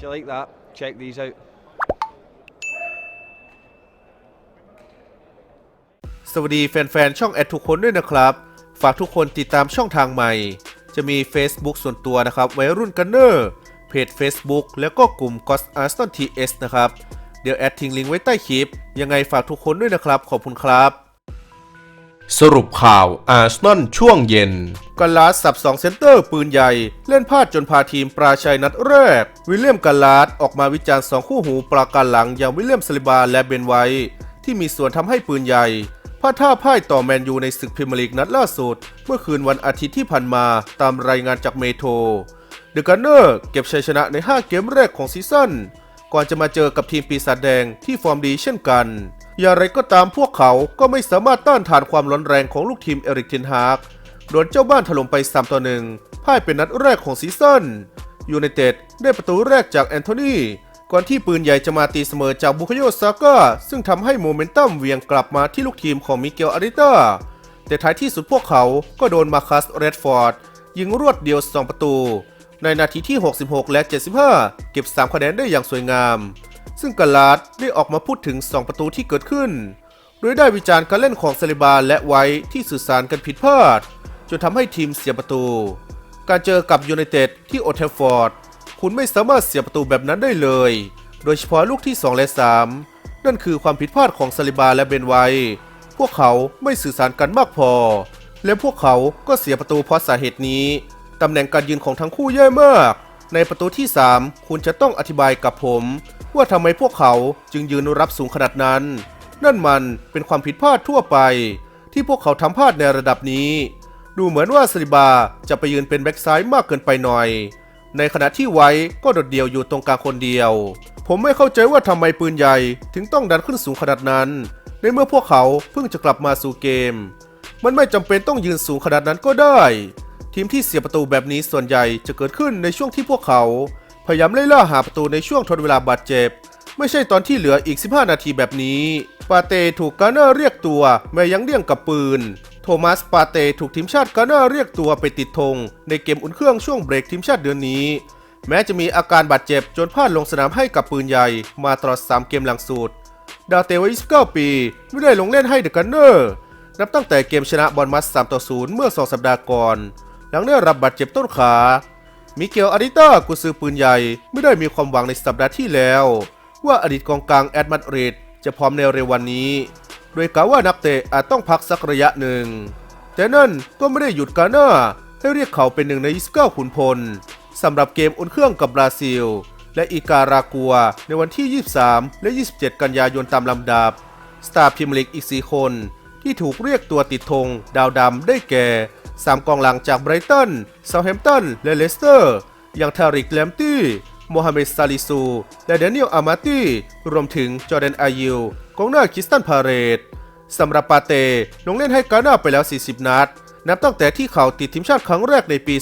If you like that, check these out. สวัสดีแฟนๆ ช่องแอดทุกคนด้วยนะครับ ฝากทุกคนติดตามช่องทางใหม่ จะมี Facebook ส่วนตัวนะครับวัยรุ่นกันเนอร์ เพจ Facebook แล้วก็กลุ่ม g o s a r s t o n TS นะครับ เดี๋ยวแอดทิ้งลิงก์ไว้ใต้คลิป ยังไงฝากทุกคนด้วยนะครับ ขอบคุณครับ สรุปข่าวอาร์เซนอลช่วงเย็นกันลาสสับสองเซนเตอร์ปืนใหญ่ เล่นพลาดจนพาทีมปราชัยนัดแรก วิลเลียมกันลาสออกมาวิจารณ์สองคู่หูปราการหลังอย่างวิลเลียมสลิบาและเบนไวท์ที่มีส่วนทำให้ปืนใหญ่พลาดท่าพ่ายต่อแมนยูในศึกพรีเมียร์ลีกนัดล่าสุด เมื่อคืนวันอาทิตย์ที่ผ่านมาตามรายงานจากเมโทรเดอะกันเนอร์เก็บชัยชนะใน 5 เกมแรกของซีซั่นก่อนจะมาเจอกับทีมปีศาจแดงที่ฟอร์มดีเช่นกัน อย่างไรก็ตามพวกเขาก็ไม่สามารถต้านทานความร้อนแรงของลูกทีมเอริกเทนฮากโดนเจ้าบ้านถล่มไป 3 ต่อ1พ่ายเป็นนัดแรกของซีซั่นยูไนเต็ดได้ประตูแรกจากแอนโทนีก่อนที่ปืนใหญ่จะมาตีเสมอจากบุคโยซาก้าซึ่งทำให้โมเมนตัมเวียงกลับมาที่ลูกทีมของมิเกลอาริต้าแต่ท้ายที่สุดพวกเขาก็โดนมาคัสเรดฟอร์ดยิงรวดเดียว 2 ประตู ในนาทีที่ 66 และ 75 เก็บ 3 คะแนนได้อย่างสวยงาม ซึ่งกาลาดได้ออกมาพูดถึง 2 ประตูที่เกิดขึ้น โดยได้วิจารณ์การเล่นของเซลิบาและไว้ที่สื่อสารกันผิดพลาด จนทำให้ทีมเสียประตู การเจอกับยูไนเต็ดที่โอเทลฟอร์ด คุณไม่สามารถเสียประตูแบบนั้นได้เลย โดยเฉพาะลูกที่ 2 และ 3 นั่นคือความผิดพลาดของซาลิบาและเบนไวท์พวกเขาไม่สื่อสารกันมากพอ และพวกเขาก็เสียประตูเพราะสาเหตุนี้ ตำแหน่งการยืนของทั้งคู่แย่มาก ในประตูที่ 3 คุณจะต้องอธิบายกับผม ว่าทำไมพวกเขาจึงยืนรับสูงขนาดนั้น นั่นมันเป็นความผิดพลาดทั่วไป ที่พวกเขาทำพลาดในระดับนี้ ดูเหมือนว่าสลิบาจะไปยืนเป็นแบ็กซ้ายมากเกินไปหน่อย ในขณะที่ไว้ก็โดดเดี่ยวอยู่ตรงกลางคนเดียว ผมไม่เข้าใจว่าทำไมปืนใหญ่ถึงต้องดันขึ้นสูงขนาดนั้น ในเมื่อพวกเขาเพิ่งจะกลับมาสู่เกม มันไม่จำเป็นต้องยืนสูงขนาดนั้นก็ได้ ทีมที่เสียประตูแบบนี้ส่วนใหญ่จะเกิดขึ้นในช่วงที่พวกเขา พยายามไล่ล่าหาประตูในช่วงทดเวลาบาดเจ็บ ไม่ใช่ตอนที่เหลืออีก 15 นาทีแบบนี้ ปาเตถูกกาเนอร์เรียกตัวแม้ยังเลี่ยงกับปืน โทมัสปาเตถูกทีมชาติกาเนอร์เรียกตัวไปติดธงในเกมอุ่นเครื่องช่วงเบรกทีมชาติเดือนนี้ แม้จะมีอาการบาดเจ็บจนพลาดลงสนามให้กับปืนใหญ่มาตลอด3เกมหลังสุดดาวเตวัย29 ปี ไม่ได้ลงเล่นให้เดอะกันเนอร์นับตั้งแต่เกมชนะบอลมัส3ต่อ0เมื่อ 2 สัปดาห์ก่อน หลังได้รับบาดเจ็บต้นขา มิเกลอาริต้ากุซือปืนใหญ่ ไม่ได้มีความหวังในสัปดาห์ที่แล้ว ว่าอดีตกองกลางแอดมาดริดจะพร้อมในเร็ววันนี้ โดยกล่าวว่านักเตะอาจต้องพักสักระยะหนึ่ง แต่นั่นก็ไม่ได้หยุดกาหน้าให้เรียกเขาเป็นหนึ่งใน 29 ขุนพลสำหรับเกมอุ่นเครื่องกับบราซิล และอีการากัว ในวันที่ 23 และ 27 กันยายนตามลำดับ สตาร์พิมลิกอีก 4 คน ที่ถูกเรียกตัวติดธงดาวดำได้แก่ 3 กองหลังจากไบรตันเซาท์แฮมป์ตัน และเลสเตอร์ อย่างทาริกแลมตี้โมฮัมเหม็ดซาลิซู และเดนิเอลอามาตี้ รวมถึงจอร์แดนอายิวกองหน้าคิสตันพาเรตสำหรับปาเต้ลงเล่นให้กาหน้าไปแล้ว 40 นัด นับตั้งแต่ที่เขาติดทีมชาติครั้งแรกในปี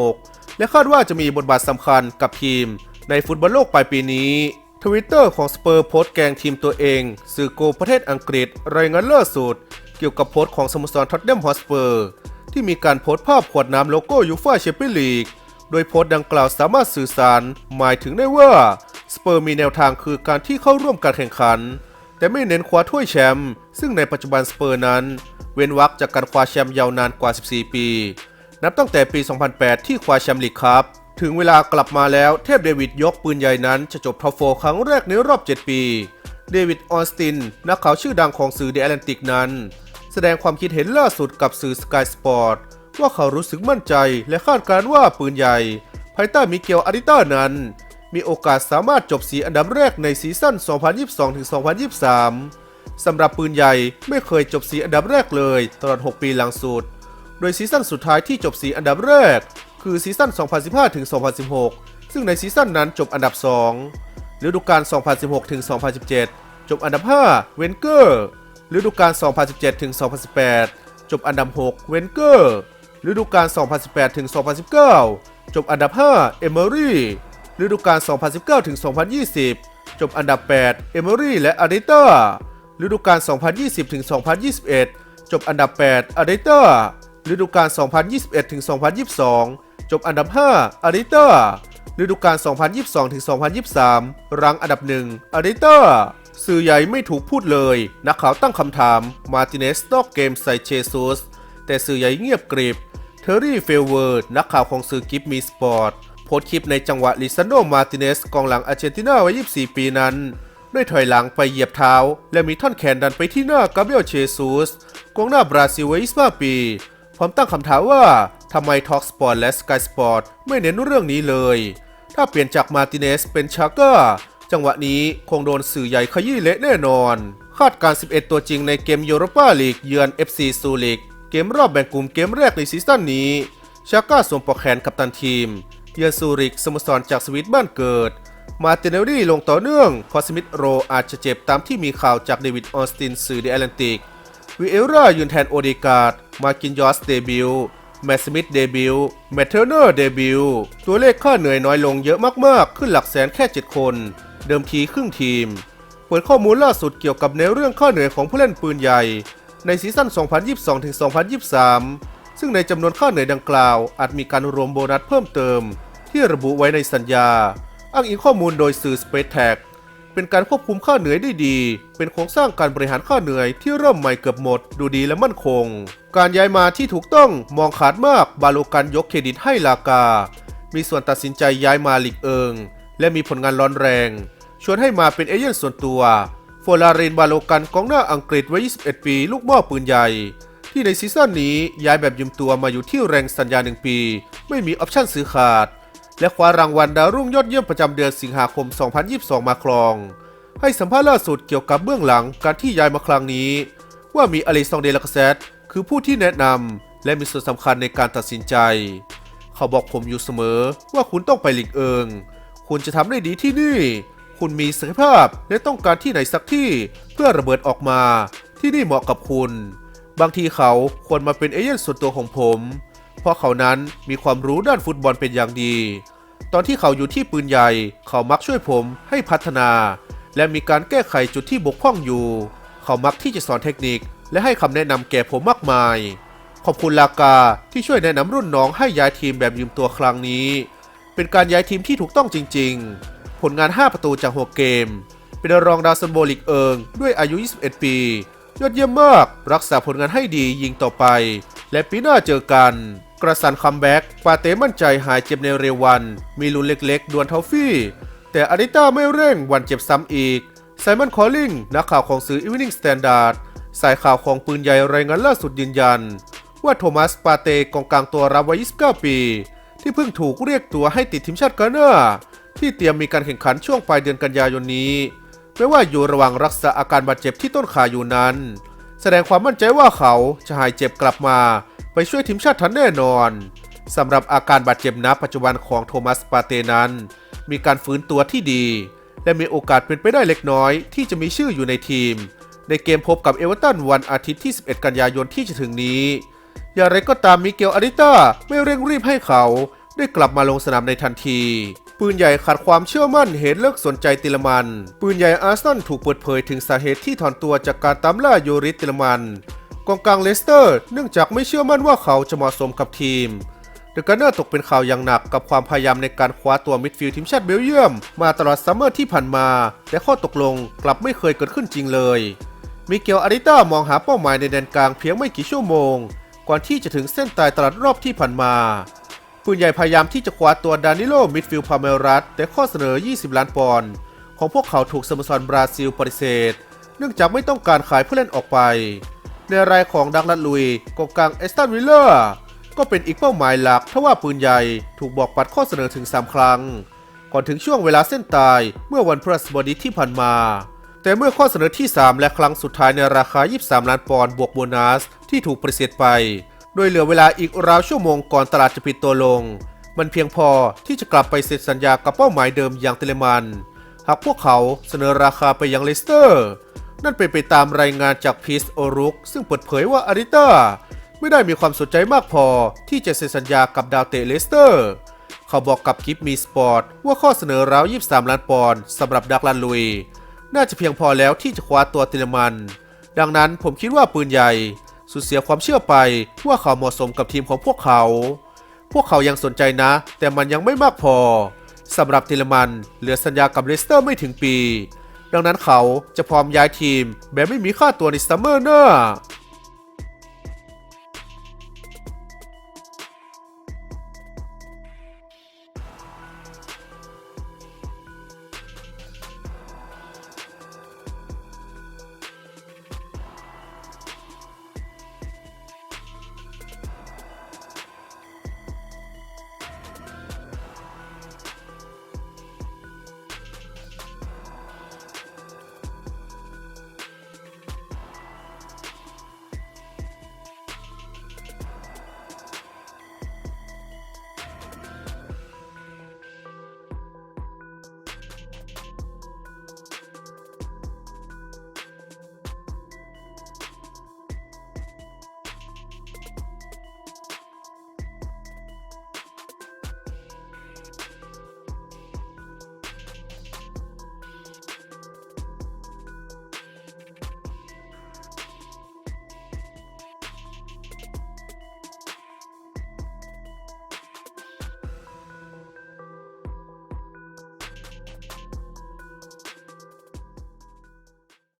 2016 และคาดว่าจะมีบทบาทสำคัญกับทีม ในฟุตบอลโลกปลายปีนี้ทวิตเตอร์ของสเปอร์โพสต์แกลงทีมตัวเอง สื่อโกประเทศอังกฤษ รายงานล่าสุด เกี่ยวกับโพสต์ของสโมสรท็อตแนมฮอสเปอร์ ที่มีการโพสต์ภาพขวดน้ำโลโก้ยูฟ่าแชมเปี้ยนลีก โดยโพสต์ดังกล่าวสามารถสื่อสาร หมายถึงได้ว่า สเปอร์มีแนวทางคือการที่เข้าร่วมการแข่งขัน แต่ไม่เน้นคว้าถ้วยแชมป์ซึ่งในปัจจุบันสเปอร์นั้น เว้นวรรคจากการคว้าแชมป์ยาวนานกว่า 14 ปี นับตั้งแต่ปี 2008 ที่คว้าแชมป์ลีกครับถึงเวลากลับมาแล้วเทพเดวิดยกปืนใหญ่นั้นจะจบท็อปโฟร์ครั้งแรกในรอบ 7 ปี เดวิดออสติน นักข่าวชื่อดังของสื่อเดอะแอตแลนติกนั้น แสดงความคิดเห็นล่าสุดกับสื่อสกายสปอร์ตว่าเขารู้สึกมั่นใจและคาดการณ์ว่าปืนใหญ่ ภายใต้มิเกลอาริต้านั้น มีโอกาสสามารถจบสีอันดับแรกในซีซั่น 2022-2023 สำหรับปืนใหญ่ไม่เคยจบสีอันดับแรกเลยตลอด 6 ปีหลังสุด โดยซีซั่นสุดท้ายที่จบสีอันดับแรก คือซีซั่น 2015-2016 ซึ่งในซีซั่นนั้นจบอันดับ 2ฤดูกาล 2016-2017 จบอันดับ 5 เวนเกอร์ ฤดูกาล 2017-2018 จบอันดับ 6 เวนเกอร์ฤดูกาล 2018-2019 จบอันดับ 5 เอเมอรี่ฤดูกาล 2019-2020 จบอันดับ 8 เอเมอรี่และอาริเต้าฤดูกาล 2020-2021 จบอันดับ 8 อาริเต้าฤดูกาล 2021-2022 จบอันดับ 5 อาริเต้าฤดูกาล 2022-2023 รังอันดับหนึ่งอาริเตอร์ สื่อใหญ่ไม่ถูกพูดเลย นักข่าวตั้งคำถาม มาติเนสตอกเกมใส่เชซุส แต่สื่อใหญ่เงียบกริบ เทอร์รี่เฟลเวิร์ดนักข่าวของสื่อกิฟมีสปอร์ตโพสต์คลิปในจังหวะลิซานโดมาติเนสกองหลังอาร์เจนตินาวัย 24 ปีนั้น ด้วยถอยหลังไปเหยียบเท้า และมีท่อนแขนดันไปที่หน้ากาเบรียลเชซุสกองหน้าบราซิลวัย 25 ปีพร้อมตั้งคำถามว่าทำไมทอกสปอร์ตและสกายสปอร์ตไม่เน้นเรื่องนี้เลย ถ้าเปลี่ยนจากมาติเนสเป็นชาก้า จังหวะนี้คงโดนสื่อใหญ่ขยี้เละแน่นอน คาดการ 11 ตัวจริงในเกมยูโรปาลีกเยือน FC ซูริก เกมรอบแบ่งกลุ่มเกมแรกในซีซั่นนี้ ชาก้าสวมปอกแขนกับตันทีม เยือนซูริกสโมสรจากสวิตบ้านเกิด มาร์ติเนลลี่ลงต่อเนื่องพอสมิธโรอาจจะเจ็บตามที่มีข่าวจากเดวิดออสตินสื่อเดอะแอตแลนติก วิเอร่ายืนแทนโอเดการ์ดมากินยอสเดบิวต์แมสมิธเดบิวต์แมตเทอร์เนอร์เดบิวต์ตัวเลขค่าเหนื่อยน้อยลงเยอะมากๆ ขึ้นหลักแสนแค่ 7 คน เดิมทีครึ่งทีม เปิดข้อมูลล่าสุดเกี่ยวกับในเรื่องค่าเหนื่อยของผู้เล่นปืนใหญ่ ในซีซั่น 2022-2023 ซึ่งในจำนวนค่าเหนื่อยดังกล่าว อาจมีการรวมโบนัสเพิ่มเติม ที่ระบุไว้ในสัญญา อ้างอิงข้อมูลโดยสื่อ Space Tag เป็นการควบคุมค่าเหนื่อยได้ดี เป็นโครงสร้างการบริหารค่าเหนื่อยที่เริ่มใหม่เกือบหมด ดูดีและมั่นคง การย้ายมาที่ถูกต้องมองขาดมาก บาโลกันยกเครดิตให้ลากา มีส่วนตัดสินใจย้ายมาหลีกเอิง และมีผลงานร้อนแรง ชวนให้มาเป็นเอเย่นส่วนตัวโฟลารินบาโลกันกองหน้าอังกฤษวัย 21 ปี ลูกม้อปืนใหญ่ ที่ในซีซั่นนี้ย้ายแบบยืมตัวมาอยู่ที่แรงสัญญา1ปี ไม่มีออปชั่นซื้อขาด และคว้ารางวัลดาวรุ่งยอดเยี่ยมประจำเดือนสิงหาคม 2022 มาครอง ให้สัมภาษณ์ล่าสุดเกี่ยวกับเบื้องหลังการที่ย้ายมาครั้งนี้ ว่ามีอเลซองเดลกาเซตคือผู้ที่แนะนำและมีส่วนสำคัญในการตัดสินใจ เขาบอกผมอยู่เสมอว่าคุณต้องไปหลีกเอิง คุณจะทำได้ดีที่นี่ คุณมีศักยภาพและต้องการที่ไหนสักที่เพื่อระเบิดออกมา ที่นี่เหมาะกับคุณ บางทีเขาควรมาเป็นเอเย่นส่วนตัวของผม เพราะเขานั้นมีความรู้ด้านฟุตบอลเป็นอย่างดี ตอนที่เขาอยู่ที่ปืนใหญ่ เขามักช่วยผมให้พัฒนา และมีการแก้ไขจุดที่บกพร่องอยู่ เขามักที่จะสอนเทคนิค และให้คำแนะนำแก่ผมมากมาย ขอบคุณลากาที่ช่วยแนะนำรุ่นน้องให้ย้ายทีมแบบยืมตัวครั้งนี้ เป็นการย้ายทีมที่ถูกต้องจริง ๆ ผลงาน 5 ประตูจาก 6 เกม เป็นรองดาวซันโบลิกเอิง ด้วยอายุ 21 ปี ยอดเยี่ยมมาก รักษาผลงานให้ดียิงต่อไป และปีหน้าเจอกัน กระสันคัมแบ็กปาเต้มั่นใจหายเจ็บในเร็ววัน มีลุ้นเล็กๆ ดวลเทาฟี่ แต่อาริต้าไม่เร่งวันเจ็บซ้ำอีกไซมอนคอลลิงนักข่าวของสื่อ Evening Standard สายข่าวของปืนใหญ่รายงานล่าสุดยืนยัน ว่าโทมัสปาเตกองกลางตัวรับวัย 29 ปี ที่เพิ่งถูกเรียกตัวให้ติดทีมชาติกาน้าที่เตรียมมีการแข่งขันช่วงปลายเดือนกันยายนนี้แม้ว่าอยู่ระหว่างรักษาอาการบาดเจ็บที่ต้นขาอยู่นั้น แสดงความมั่นใจว่าเขาจะหายเจ็บกลับมาไปช่วยทีมชาติทันแน่นอนสำหรับอาการบาดเจ็บณปัจจุบันของโทมัสปาเตนั้น มีการฟื้นตัวที่ดี และมีโอกาสเป็นไปได้เล็กน้อย ที่จะมีชื่ออยู่ในทีม ในเกมพบกับเอเวอร์ตันวันอาทิตย์ที่ 11 กันยายนที่จะถึงนี้ อย่างไรก็ตามมิเกลอาริต้าไม่เร่งรีบให้เขา ได้กลับมาลงสนามในทันที ปืนใหญ่ขาดความเชื่อมั่นเห็นเลิกสนใจติลมัน ปืนใหญ่อาร์เซนอลถูกเปิดเผยถึงสาเหตุที่ถอนตัวจากการตามล่าโยริติลมันกองกลางเลสเตอร์ เนื่องจากไม่เชื่อมั่นว่าเขาจะเหมาะสมกับทีมเดอะกันเนอร์ตกเป็นข่าวอย่างหนักกับความพยายามในการคว้าตัวมิดฟิลด์ทีมชาติเบลเยียม มาตลอดซัมเมอร์ที่ผ่านมา แต่ข้อตกลงกลับไม่เคยเกิดขึ้นจริงเลย มิเกลอาริต้ามองหาเป้าหมายในแดนกลางเพียงไม่กี่ชั่วโมง ก่อนที่จะถึงเส้นตายตลาดรอบที่ผ่านมาปืนใหญ่พยายามที่จะคว้าตัวดานิโล มิดฟิลด์พาเมรัสแต่ข้อเสนอ 20 ล้านปอนด์ของพวกเขาถูกสโมสรบราซิลปฏิเสธ เนื่องจากไม่ต้องการขายผู้เล่นออกไป ในรายของดักลัดลุยกองกลางเอสตันวิลเลอร์ก็เป็นอีกเป้าหมายหลักทว่าปืนใหญ่ถูกบอกปัดข้อเสนอถึง 3 ครั้ง ก่อนถึงช่วงเวลาเส้นตายเมื่อวันพฤหัสบดีที่ผ่านมา แต่เมื่อข้อเสนอที่ 3 และครั้งสุดท้ายในราคา 23 ล้านปอนด์บวกโบนัส ที่ถูกปฏิเสธไป โดยเหลือเวลาอีกราวชั่วโมงก่อนตลาดจะปิดตัวลง มันเพียงพอที่จะกลับไปเซ็นสัญญากับเป้าหมายเดิมอย่างเตเลมัน หากพวกเขาเสนอราคาไปยังเลสเตอร์ นั่นเป็นไปตามรายงานจากพีซโอรุกซึ่งเปิดเผยว่าอาริต้าไม่ได้มีความสนใจมากพอที่จะเซ็นสัญญากับดาวเตะเลสเตอร์ เขาบอกกับกิฟมีสปอร์ตว่าข้อเสนอราว 23 ล้านปอนด์สำหรับดักลันลุย น่าจะเพียงพอแล้วที่จะคว้าตัวติลมัน ดังนั้นผมคิดว่าปืนใหญ่สูญเสียความเชื่อไปว่าเขาเหมาะสมกับทีมของพวกเขา พวกเขายังสนใจนะ แต่มันยังไม่มากพอสำหรับเทเลมันเหลือสัญญากับเลสเตอร์ไม่ถึงปี ดังนั้นเขาจะพร้อมย้ายทีมแบบไม่มีค่าตัวในซัมเมอร์หน้า